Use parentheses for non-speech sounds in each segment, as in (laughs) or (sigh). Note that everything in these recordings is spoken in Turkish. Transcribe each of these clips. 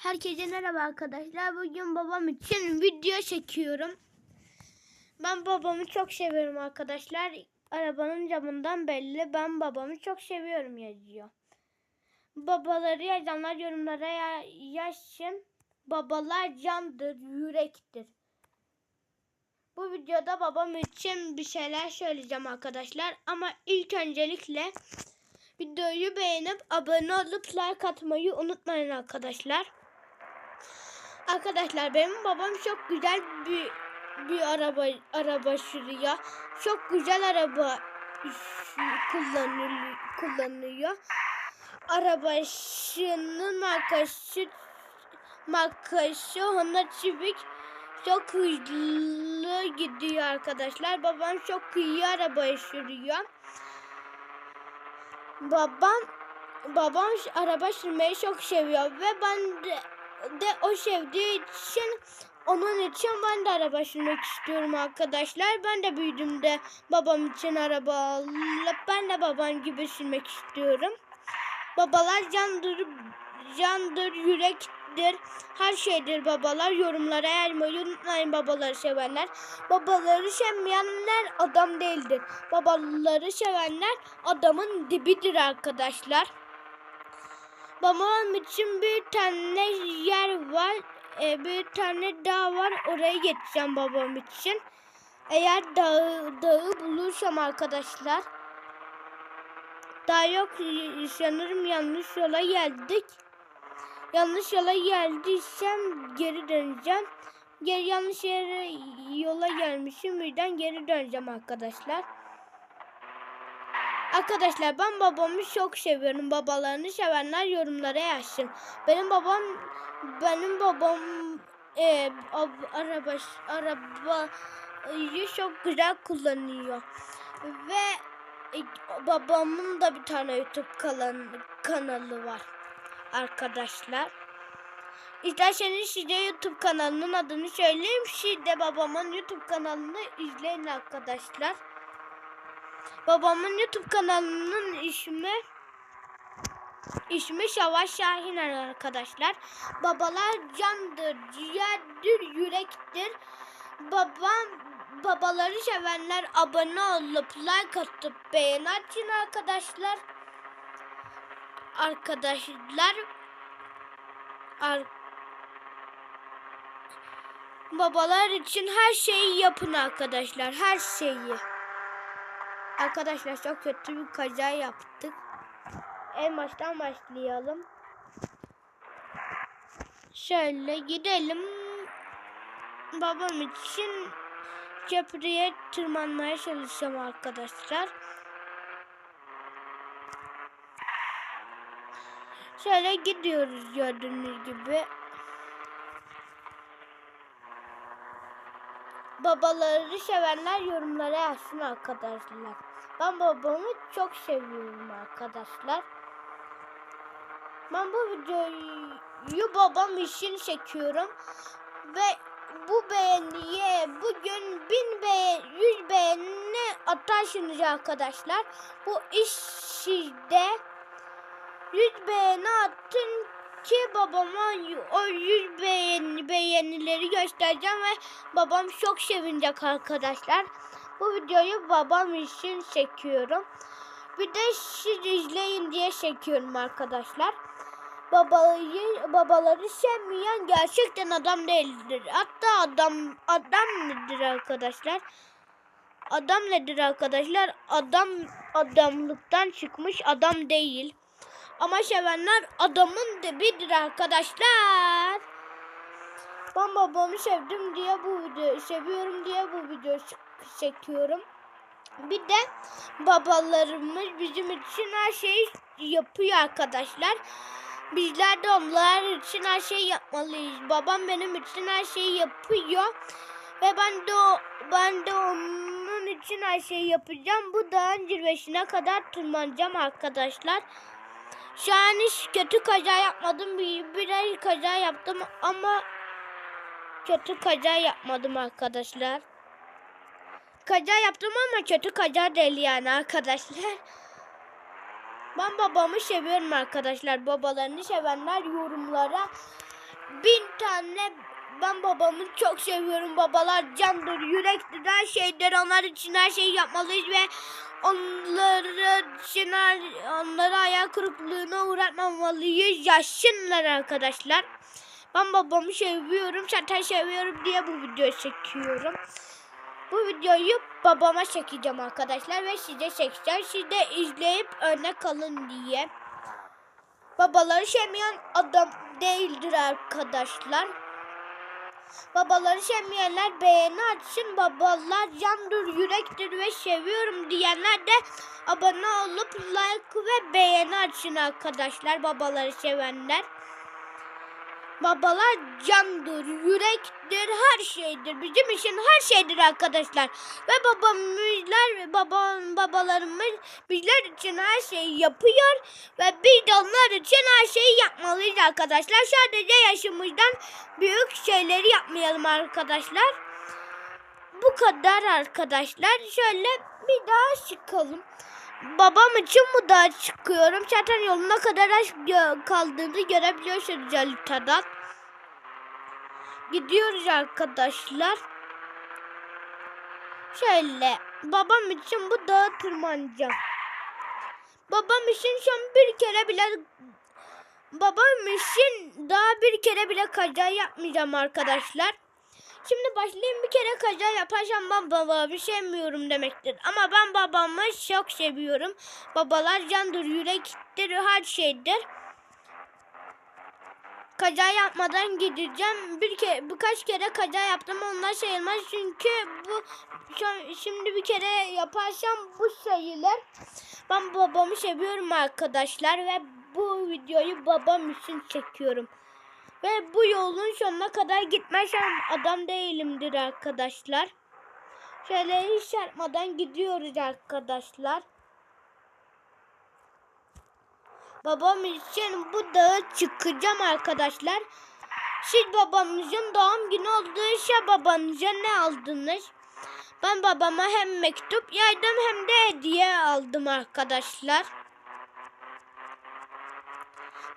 Herkese merhaba arkadaşlar. Bugün babam için video çekiyorum. Ben babamı çok seviyorum arkadaşlar. Arabanın camından belli. Ben babamı çok seviyorum yazıyor. Babaları yazanlar yorumlara ya- yazsın. Babalar candır, yürektir. Bu videoda babam için bir şeyler söyleyeceğim arkadaşlar. Ama ilk öncelikle videoyu beğenip abone olup like atmayı unutmayın arkadaşlar. Arkadaşlar benim babam çok güzel bir bir araba araba sürüyor. Çok güzel araba kullanıyor kullanıyor. Arabasının markası markası Honda Civic çok hızlı gidiyor arkadaşlar. Babam çok iyi araba sürüyor. Babam babam araba sürmeyi çok seviyor ve ben de, de o sevdiği için onun için ben de araba sürmek istiyorum arkadaşlar. Ben de büyüdüğümde babam için araba alıp ben de babam gibi sürmek istiyorum. Babalar candır, candır, yürektir, her şeydir babalar. Yorumlara yazmayı unutmayın babaları sevenler. Babaları sevmeyenler adam değildir. Babaları sevenler adamın dibidir arkadaşlar. Babam için bir tane yer var. e, bir tane dağ var. Oraya geçeceğim babam için. Eğer dağı, dağı bulursam arkadaşlar. Daha yok sanırım yanlış yola geldik. Yanlış yola geldiysem geri döneceğim. Geri yanlış yere yola gelmişim. Birden geri döneceğim arkadaşlar. Arkadaşlar ben babamı çok seviyorum. Babalarını sevenler yorumlara yazsın. Benim babam benim babam e, ab- araba arabayı çok güzel kullanıyor. Ve e, babamın da bir tane YouTube kalan, kanalı var arkadaşlar. İsterseniz size YouTube kanalının adını söyleyeyim. Siz de babamın YouTube kanalını izleyin arkadaşlar. Babamın YouTube kanalının ismi ismi Şavaş Şahin arkadaşlar. Babalar candır, ciğerdir, yürektir. Babam babaları sevenler abone olup like atıp beğen açın arkadaşlar. Arkadaşlar ar babalar için her şeyi yapın arkadaşlar. Her şeyi. Arkadaşlar çok kötü bir kaza yaptık. En baştan başlayalım. Şöyle gidelim. Babam için köprüye tırmanmaya çalışacağım arkadaşlar. Şöyle gidiyoruz gördüğünüz gibi. Babaları sevenler yorumlara yazsın arkadaşlar. Ben babamı çok seviyorum arkadaşlar. Ben bu videoyu babam için çekiyorum. Ve bu beğeniye bugün 1000 beğen, 100 beğeni atarsınız arkadaşlar. Bu iş sizde. 100 beğeni atın ki babama o 100 beğeni, beğenileri göstereceğim ve babam çok sevinecek arkadaşlar. Bu videoyu babam için çekiyorum. Bir de siz izleyin diye çekiyorum arkadaşlar. Babayı, babaları sevmeyen gerçekten adam değildir. Hatta adam adam nedir arkadaşlar? Adam nedir arkadaşlar? Adam adamlıktan çıkmış adam değil. Ama sevenler adamın dibidir arkadaşlar. Ben babamı sevdim diye bu video seviyorum diye bu video ç- çekiyorum. Bir de babalarımız bizim için her şeyi yapıyor arkadaşlar. Bizler de onlar için her şeyi yapmalıyız. Babam benim için her şeyi yapıyor. Ve ben de ben de onun için her şeyi yapacağım. Bu dağın zirvesine kadar tırmanacağım arkadaşlar. Şu an hiç kötü kaza yapmadım. Bir, birer kaza yaptım ama kötü kaza yapmadım arkadaşlar. Kaza yaptım ama kötü kaza değil yani arkadaşlar. (laughs) Ben babamı seviyorum arkadaşlar. Babalarını sevenler yorumlara bin tane ben babamı çok seviyorum. Babalar candır, yürektir, her şeydir. Onlar için her şeyi yapmalıyız ve onları için onları hayal kırıklığına uğratmamalıyız. Yaşınlar arkadaşlar. Ben babamı seviyorum. Zaten seviyorum diye bu videoyu çekiyorum. Bu videoyu babama çekeceğim arkadaşlar ve size çekeceğim. Siz de izleyip örnek alın diye. Babaları sevmeyen adam değildir arkadaşlar. Babaları sevmeyenler beğeni açsın. Babalar candır, yürektir ve seviyorum diyenler de abone olup like ve beğeni açsın arkadaşlar. Babaları sevenler. Babalar candır, yürektir, her şeydir. Bizim için her şeydir arkadaşlar. Ve babamızlar ve babam, babalarımız bizler için her şeyi yapıyor. Ve biz de onlar için her şeyi yapmalıyız arkadaşlar. Sadece yaşımızdan büyük şeyleri yapmayalım arkadaşlar. Bu kadar arkadaşlar. Şöyle bir daha çıkalım. Babam için bu dağa çıkıyorum. Zaten yoluna kadar aç kaldığını görebiliyorsunuz haritadan. Gidiyoruz arkadaşlar. Şöyle babam için bu dağa tırmanacağım. Babam için son bir kere bile babam için daha bir kere bile kaza yapmayacağım arkadaşlar. Şimdi başlayayım bir kere kaza yaparsam ben babamı sevmiyorum demektir. Ama ben babamı çok seviyorum. Babalar candır, yürektir, her şeydir. Kaza yapmadan gideceğim. Bir kere birkaç kere kaza yaptım onlar sayılmaz çünkü bu şimdi bir kere yaparsam bu sayılır. Ben babamı seviyorum arkadaşlar ve bu videoyu babam için çekiyorum. Ve bu yolun sonuna kadar gitmezsem adam değilimdir arkadaşlar. Şöyle hiç çarpmadan gidiyoruz arkadaşlar. Babam için bu dağa çıkacağım arkadaşlar. Siz babamızın doğum günü için babanıza ne aldınız? Ben babama hem mektup yaydım hem de hediye aldım arkadaşlar.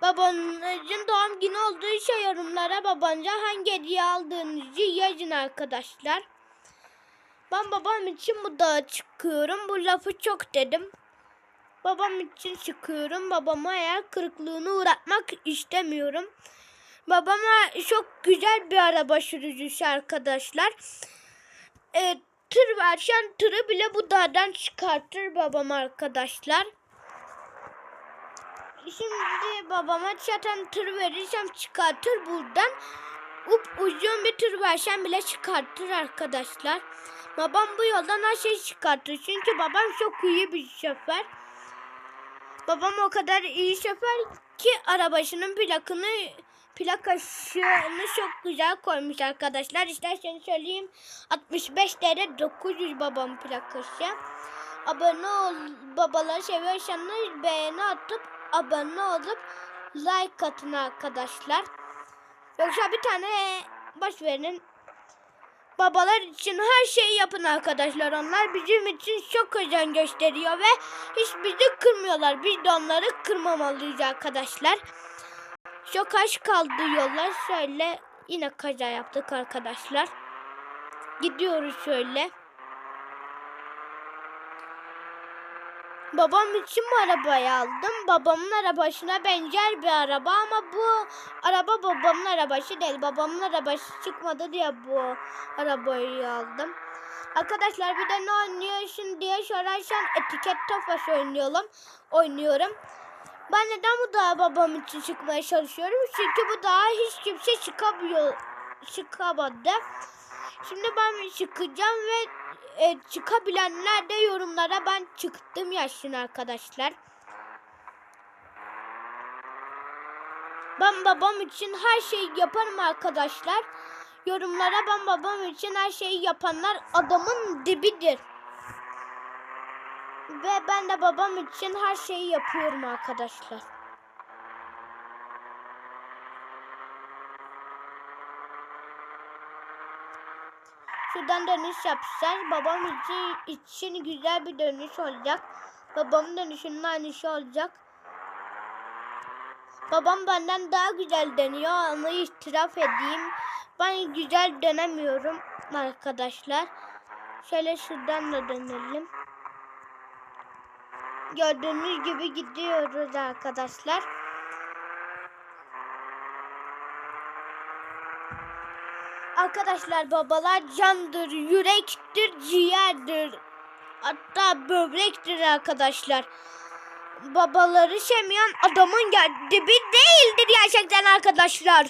Babanızın doğum günü olduğu için yorumlara babanıza hangi hediye aldığınızı yazın arkadaşlar. Ben babam için bu dağa çıkıyorum. Bu lafı çok dedim. Babam için çıkıyorum. Babama ayak kırıklığını uğratmak istemiyorum. Babama çok güzel bir araba sürücüsü arkadaşlar. E, tır versen tırı bile bu dağdan çıkartır babam arkadaşlar. Şimdi babama zaten tır verirsem çıkartır buradan. Up uzun bir tır versem bile çıkartır arkadaşlar. Babam bu yoldan her şeyi çıkartır. Çünkü babam çok iyi bir şoför. Babam o kadar iyi şoför ki arabasının plakını plakasını çok güzel koymuş arkadaşlar. İsterseniz söyleyeyim 65 TL 900 babam plakası. Abone ol babaları seviyorsanız beğeni atıp abone olup like atın arkadaşlar. Yoksa bir tane boş verin. Babalar için her şeyi yapın arkadaşlar. Onlar bizim için çok özen gösteriyor ve hiç bizi kırmıyorlar. Biz de onları kırmamalıyız arkadaşlar. Çok aç kaldı yollar. Şöyle yine kaza yaptık arkadaşlar. Gidiyoruz şöyle. Babam için bu arabayı aldım. Babamın arabasına benzer bir araba ama bu araba babamın arabası değil. Babamın arabası çıkmadı diye bu arabayı aldım. Arkadaşlar bir de ne oynuyorsun diye sorarsan etiket tofası oynuyorum. Oynuyorum. Ben neden bu dağa babam için çıkmaya çalışıyorum? Çünkü bu dağa hiç kimse çıkamıyor. Çıkamadı. Şimdi ben çıkacağım ve e, çıkabilenler de yorumlara ben çıktım yazsın arkadaşlar. Ben babam için her şeyi yaparım arkadaşlar. Yorumlara ben babam için her şeyi yapanlar adamın dibidir. Ve ben de babam için her şeyi yapıyorum arkadaşlar. Şuradan dönüş yapacağız. Babam için, güzel bir dönüş olacak. Babamın dönüşünün aynı olacak. Babam benden daha güzel deniyor onu itiraf edeyim. Ben güzel dönemiyorum arkadaşlar. Şöyle şuradan da dönelim. Gördüğünüz gibi gidiyoruz arkadaşlar. Arkadaşlar babalar candır, yürektir, ciğerdir. Hatta böbrektir arkadaşlar. Babaları sevmeyen adamın dibi değildir gerçekten arkadaşlar.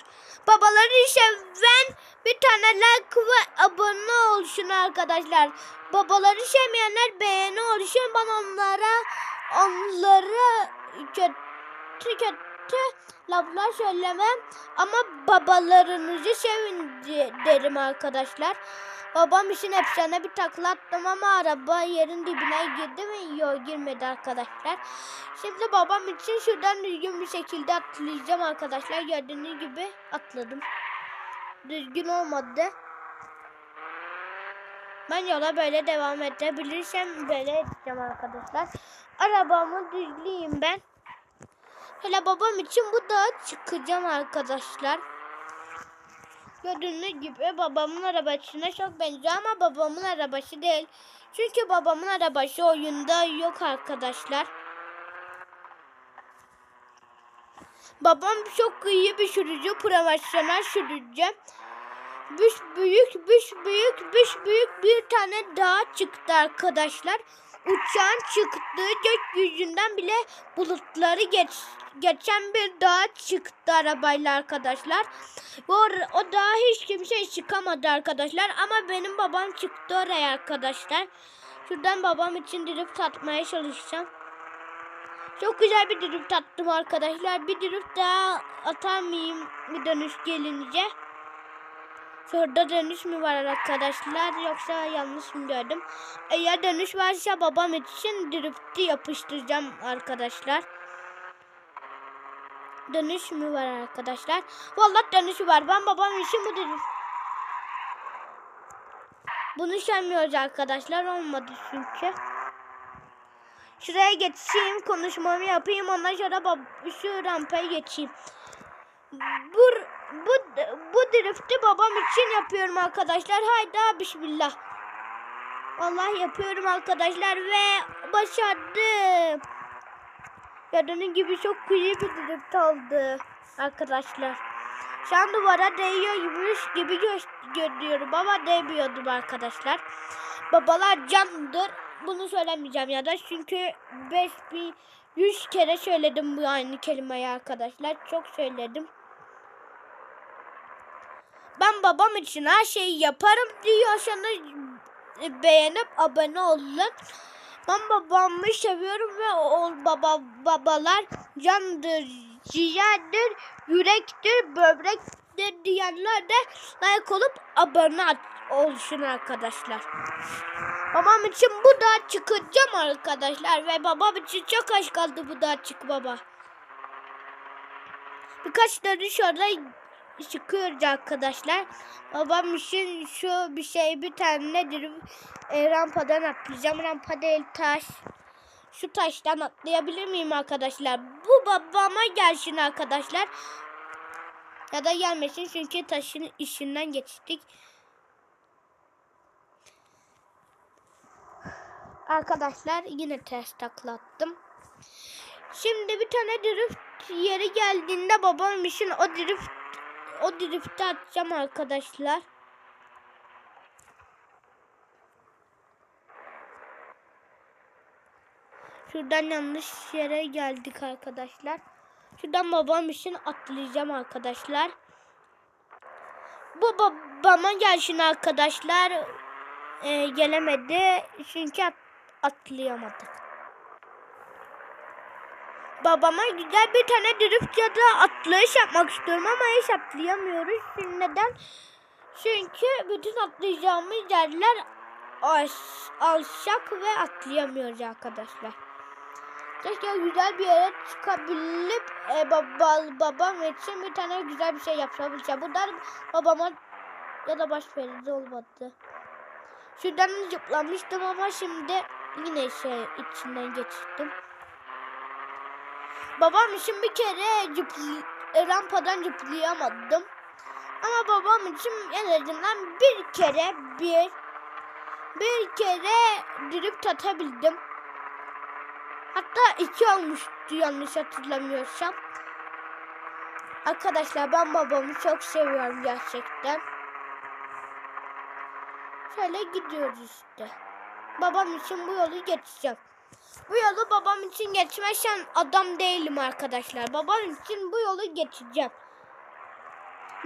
Babaları seven bir tane like ve abone olsun arkadaşlar. Babaları sevmeyenler beğeni olsun. Ben onlara onlara kötü kötü laflar söylemem ama babalarınızı sevin de- derim arkadaşlar. Babam için efsane bir takla attım ama araba yerin dibine girdi mi? Yok girmedi arkadaşlar. Şimdi babam için şuradan düzgün bir şekilde atlayacağım arkadaşlar. Gördüğünüz gibi atladım. Düzgün olmadı. Ben yola böyle devam edebilirsem böyle edeceğim arkadaşlar. Arabamı düzleyeyim ben. Hele babam için bu dağa çıkacağım arkadaşlar. Gördüğünüz gibi babamın arabasına çok benziyor ama babamın arabası değil. Çünkü babamın arabası oyunda yok arkadaşlar. Babam çok iyi bir sürücü, profesyonel sürücü. Büş büyük, büş büyük, büş büyük bir tane dağ çıktı arkadaşlar. Uçağın çıktığı gökyüzünden bile bulutları geç, geçen bir dağ çıktı arabayla arkadaşlar. Bu o dağa hiç kimse çıkamadı arkadaşlar ama benim babam çıktı oraya arkadaşlar. Şuradan babam için drift atmaya çalışacağım. Çok güzel bir drift attım arkadaşlar. Bir drift daha atar mıyım bir dönüş gelince? Şurada dönüş mü var arkadaşlar yoksa yanlış mı gördüm? Eğer dönüş varsa babam için drift'i yapıştıracağım arkadaşlar. Dönüş mü var arkadaşlar? Vallahi dönüşü var. Ben babam için bu drift. Bunu sevmiyoruz arkadaşlar. Olmadı çünkü. Şuraya geçeyim. Konuşmamı yapayım. Ondan sonra şu rampaya geçeyim. Bu, bu, bu drift'i babam için yapıyorum arkadaşlar. Hayda bismillah. Vallahi yapıyorum arkadaşlar ve başardım. Gördüğünüz gibi çok güzel bir drift oldu arkadaşlar. Şu an duvara değiyormuş gibi gö- görüyorum ama değmiyordum arkadaşlar. Babalar candır. Bunu söylemeyeceğim ya da çünkü 5100 kere söyledim bu aynı kelimeyi arkadaşlar. Çok söyledim. Ben babam için her şeyi yaparım diyorsanız e, beğenip abone olun. Ben babamı seviyorum ve o baba babalar candır, ciğerdir, yürektir, böbrektir diyenler de like olup abone olsun arkadaşlar. Babam için bu dağa çıkacağım arkadaşlar ve babam için çok aç kaldı bu dağa çık baba. Birkaç dönüş orada çıkıyoruz arkadaşlar. Babam için şu bir şey bir tane nedir? E, rampadan atlayacağım. Rampa değil taş. Şu taştan atlayabilir miyim arkadaşlar? Bu babama gelsin arkadaşlar. Ya da gelmesin çünkü taşın işinden geçtik. Arkadaşlar yine ters taklattım. Şimdi bir tane drift yeri geldiğinde babam için o drift o drift'i atacağım arkadaşlar. Şuradan yanlış yere geldik arkadaşlar. Şuradan babam için atlayacağım arkadaşlar. Bu babama gelsin arkadaşlar. Ee, gelemedi çünkü at atlayamadık. Babama güzel bir tane drift ya da atlayış yapmak istiyorum ama hiç atlayamıyoruz. Çünkü neden? Çünkü bütün atlayacağımız yerler alçak ve atlayamıyoruz arkadaşlar. Keşke güzel bir yere çıkabilip e, baba, babam için bir tane güzel bir şey yapabilsem. Bu da babama ya da baş verici olmadı. Şuradan zıplamıştım ama şimdi yine şey içinden geçtim. Babam için bir kere cıpl- rampadan zıplayamadım. Ama babam için en azından bir kere bir bir kere drift atabildim. Hatta iki olmuştu yanlış hatırlamıyorsam. Arkadaşlar ben babamı çok seviyorum gerçekten. Şöyle gidiyoruz işte. Babam için bu yolu geçeceğim. Bu yolu babam için geçmezsem adam değilim arkadaşlar. Babam için bu yolu geçeceğim.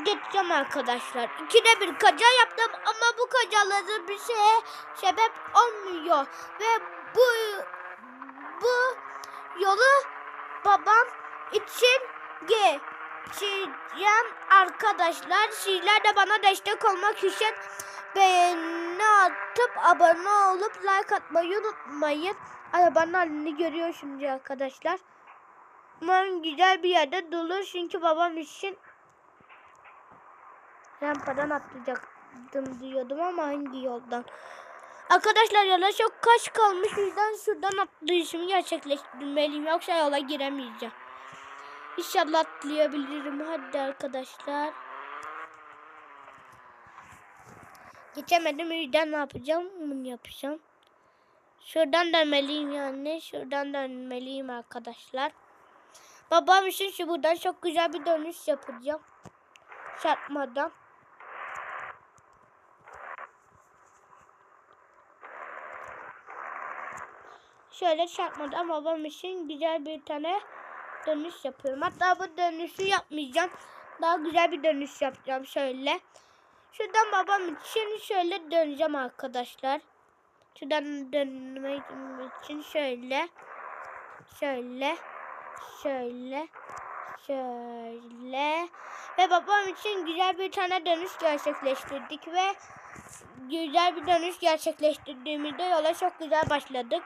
Geçeceğim arkadaşlar. İkide bir kaza yaptım ama bu kazaları bir şeye sebep olmuyor. Ve bu bu yolu babam için geçeceğim arkadaşlar. Sizler de bana destek olmak için beğeni atıp abone olup like atmayı unutmayın. Arabanın halini görüyorsunuz arkadaşlar. Umarım güzel bir yerde durur çünkü babam için rampadan atlayacaktım diyordum ama hangi yoldan? Arkadaşlar yola çok kaç kalmış yüzden şuradan atlayışımı gerçekleştirmeliyim yoksa yola giremeyeceğim. İnşallah atlayabilirim. Hadi arkadaşlar. Geçemedim yüzden ne yapacağım? Bunu yapacağım. Şuradan dönmeliyim yani. Şuradan dönmeliyim arkadaşlar. Babam için şu buradan çok güzel bir dönüş yapacağım. Çarpmadan. Şöyle çarpmadan babam için güzel bir tane dönüş yapıyorum. Hatta bu dönüşü yapmayacağım. Daha güzel bir dönüş yapacağım şöyle. Şuradan babam için şöyle döneceğim arkadaşlar. Şuradan dönmek için şöyle. Şöyle. Şöyle. Şöyle. Ve babam için güzel bir tane dönüş gerçekleştirdik ve güzel bir dönüş gerçekleştirdiğimizde yola çok güzel başladık.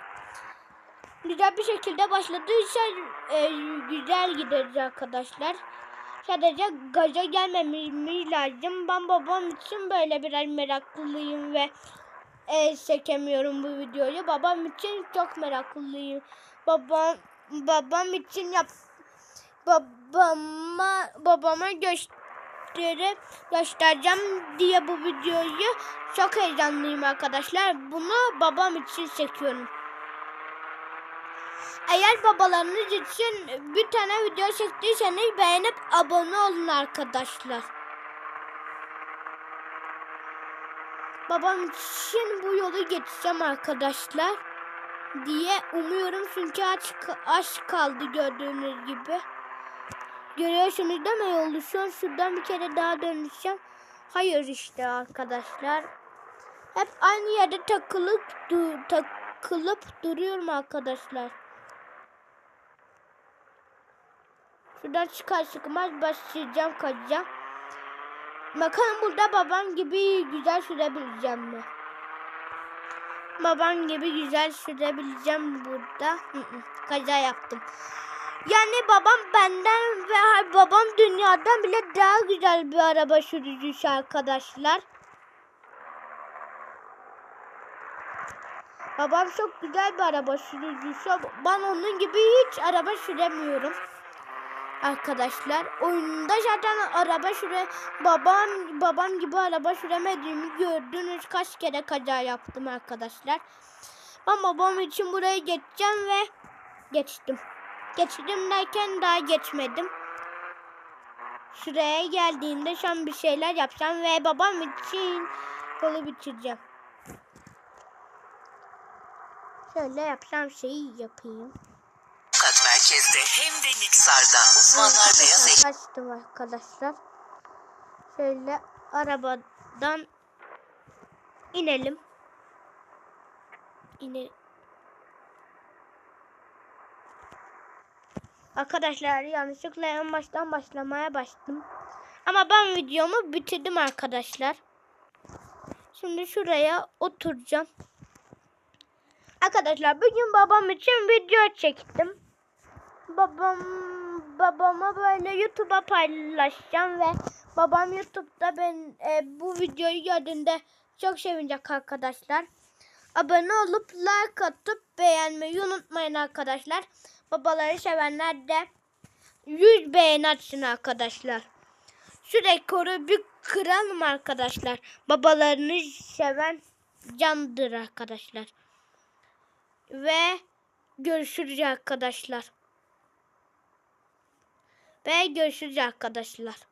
Güzel bir şekilde başladıysa e, güzel gideriz arkadaşlar. Sadece gaza gelmemiz lazım. Ben babam için böyle biraz meraklıyım ve e, çekemiyorum bu videoyu. Babam için çok meraklıyım. Babam babam için yap babama babama gösterip göstereceğim diye bu videoyu çok heyecanlıyım arkadaşlar. Bunu babam için çekiyorum. Eğer babalarınız için bir tane video çektiyseniz beğenip abone olun arkadaşlar. Babam için bu yolu geçeceğim arkadaşlar diye umuyorum çünkü aç, aç kaldı gördüğünüz gibi. Görüyorsunuz değil mi yolu? Şu an şuradan bir kere daha döneceğim. Hayır işte arkadaşlar. Hep aynı yerde takılıp, du takılıp duruyorum arkadaşlar. Şuradan çıkar çıkmaz başlayacağım kaçacağım. Bakalım burada babam gibi güzel sürebileceğim mi? Babam gibi güzel sürebileceğim burada. Kaza yaptım. Yani babam benden ve babam dünyadan bile daha güzel bir araba sürücüsü arkadaşlar. Babam çok güzel bir araba sürücüsü. Ben onun gibi hiç araba süremiyorum arkadaşlar. Oyunda zaten araba süre babam babam gibi araba süremediğimi gördünüz. Kaç kere kaza yaptım arkadaşlar. Ben babam için buraya geçeceğim ve geçtim. Geçtim derken daha geçmedim. Şuraya geldiğinde şu an bir şeyler yapacağım ve babam için yolu bitireceğim. Şöyle yapacağım şeyi yapayım. Merkezde hem de Niksar'da uzmanlar beyaz eşya Kaçtım arkadaşlar. Şöyle arabadan inelim. İne Arkadaşlar yanlışlıkla en baştan başlamaya başladım. Ama ben videomu bitirdim arkadaşlar. Şimdi şuraya oturacağım. Arkadaşlar bugün babam için video çektim babam babama böyle YouTube'a paylaşacağım ve babam YouTube'da ben e, bu videoyu gördüğünde çok sevinecek arkadaşlar. Abone olup like atıp beğenmeyi unutmayın arkadaşlar. Babaları sevenler de 100 beğeni atsın arkadaşlar. Şu rekoru bir kıralım arkadaşlar. Babalarını seven candır arkadaşlar. Ve görüşürüz arkadaşlar. Ve görüşürüz arkadaşlar.